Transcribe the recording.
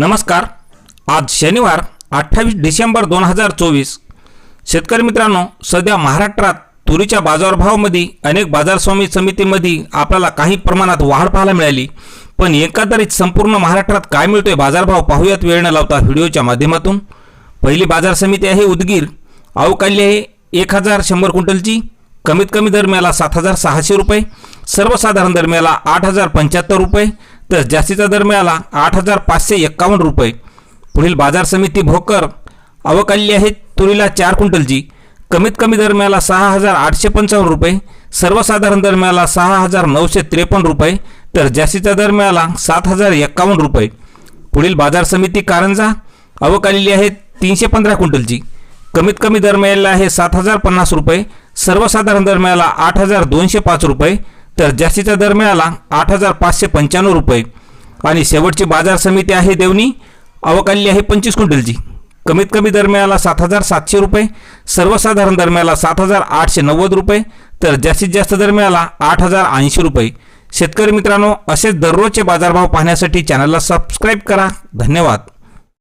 नमस्कार. आज शनिवार अठ्ठावीस डिसेंबर दोन हजार चोवीस. शेतकरी मित्रांनो सध्या महाराष्ट्रात तुरीच्या बाजारभावामध्ये अनेक बाजार स्वामी समितीमध्ये आपल्याला काही प्रमाणात वाढ पाहायला मिळाली. पण एकंदरीत संपूर्ण महाराष्ट्रात काय मिळतोय बाजारभाव पाहूयात वेळ न लावता व्हिडिओच्या माध्यमातून. पहिली बाजार समिती आहे उदगीर. अवकाली आहे एक हजार शंभर क्विंटलची. कमीत कमी दरम्याला सात हजार सहाशे रुपये. सर्वसाधारण दरम्याला आठ हजार पंच्याहत्तर रुपये. तर जास्तीचा दर मिळाला आठ हजार पाचशे एक्कावन्न रुपये. पुढील बाजार समिती भोकर अवकाली आहे तुरीला चार क्विंटलची कमीत कमी दरम्याला सहा हजार आठशे पंचावन्न रुपये. सर्वसाधारण दर मिळाला सहा हजार नऊशे त्रेपन्न रुपये. तर जास्तीचा दर मिळाला सात हजार एक्कावन्न रुपये. पुढील बाजार समिती कारंजा अवकालेली आहे तीनशे पंधरा क्विंटलची कमीत कमी दरम्याला आहे सात हजार पन्नास रुपये. सर्वसाधारण दर मिळाला आठ हजार दोनशे पाच रुपये. तर जास्तीच्या दरम्याला आठ हजार पाचशे पंच्याण्णव रुपये. आणि शेवटची बाजार समिती आहे देवणी अवकाली आहे पंचवीस क्विंटलची. कमीत कमी दरम्याला सात हजार सातशे रुपये सर्वसाधारण दरम्याला सात हजार आठशे नव्वद रुपये तर जास्तीत जास्त दरम्याला आठ हजार ऐंशी रुपये. शेतकरी मित्रांनो असेच दररोजचे बाजारभाव पाहण्यासाठी चॅनलला सबस्क्राईब करा. धन्यवाद.